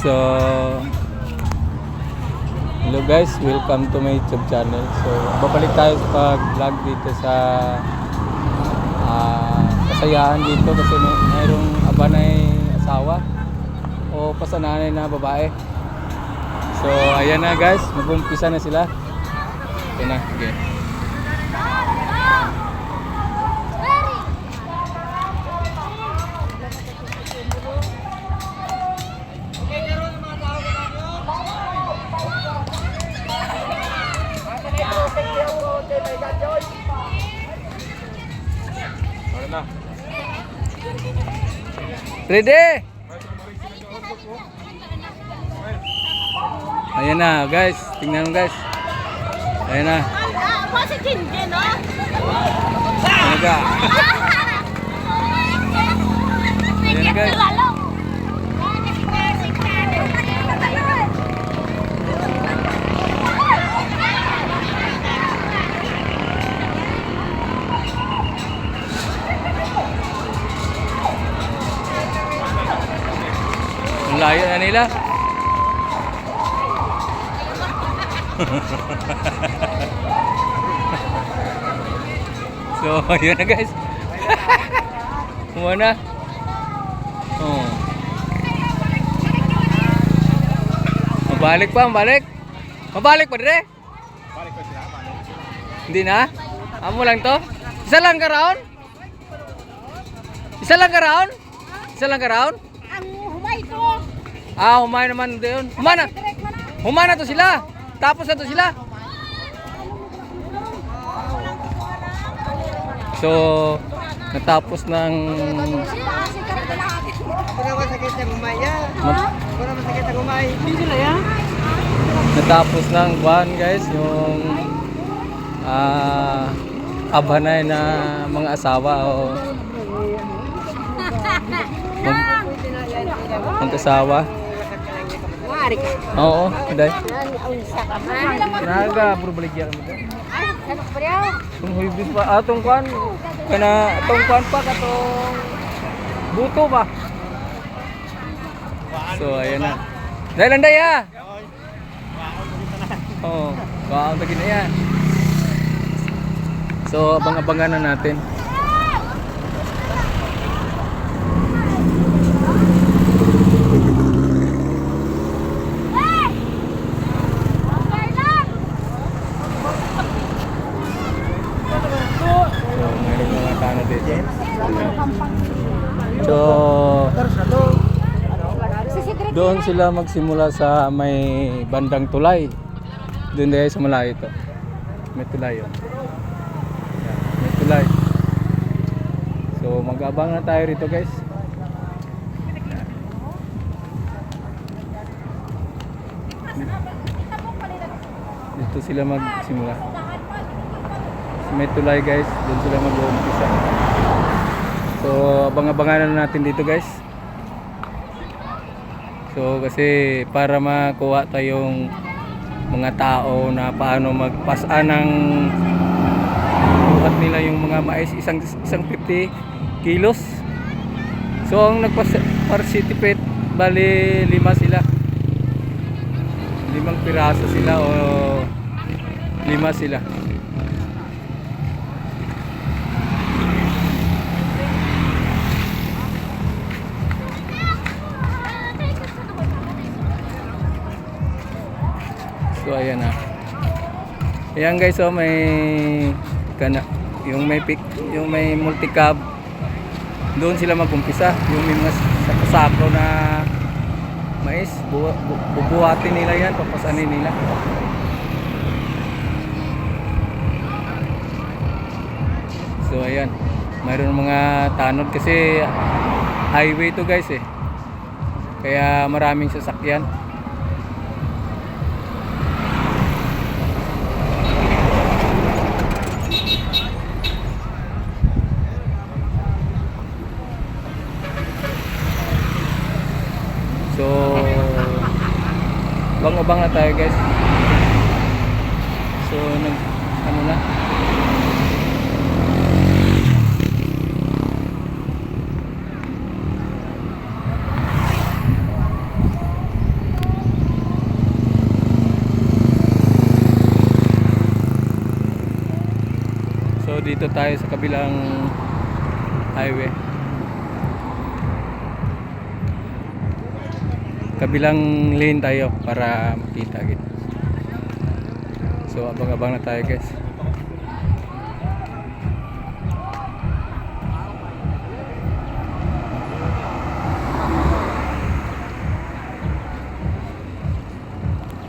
So, hello guys, welcome to my YouTube channel. So, babalik tayo sa pag-vlog dito sa ah, kasayahan dito kasi may, mayroong abanay asawa o pasananay na babae. So, ayan na guys, mag-umpisa na sila. Okay na, okay. Ready? Ayan na guys, tingnan mo guys. Ayan na. Ayan na guys. Layo na nila. so, yun na guys. Kumuha na. Oh. Mabalik pa, mabalik. Mabalik pa dire. Hindi na? Amo lang to? Isa lang ka round? Isa lang ka round? Isa lang ka round? Ah, humay naman doon. Humana. Humana to sila. Tapos na to sila. So, natapos ng natapos ng buwan guys yung ah abanay na mga asawa o mag, mag-asawa. Mari ka. Oo, dai. Unsa ka man. Naga puro baligya mo. Ay, ano pa rin? Kung hibis pa atong kwan kana atong kwan pa katong buto ba. So ayan na. Dahil anday ha. Oo, wow, tagi na yan. So abang-abangan na natin. So meron mga tano dito. So doon sila magsimula sa may bandang tulay. Doon dahil sa malayo ito. May tulay yun. Yan, May tulay. So mag-abang na tayo rito guys. Dito sila magsimula. May tulay guys, doon sila mag-uumpisa. So abang-abangan na natin dito guys. So kasi para makuha tayong mga tao na paano magpasa ng buhat nila yung mga mais isang isang 50 kilos. So ang nagpa-participate bali lima sila. Limang piraso sila o lima sila. So ayan na. Ayan guys, so may kana yung may pick, yung may multi-cab. Doon sila magumpisa. Yung may mga sa- sakro na mais bu bu- bubuhatin nila yan papasanin nila. So ayan mayroon mga tanod kasi highway to guys eh. Kaya maraming sasakyan abang-abang na tayo guys so nag ano na So dito tayo sa kabilang highway. Kabilang lane tayo para makita agad. So abang-abang na tayo guys.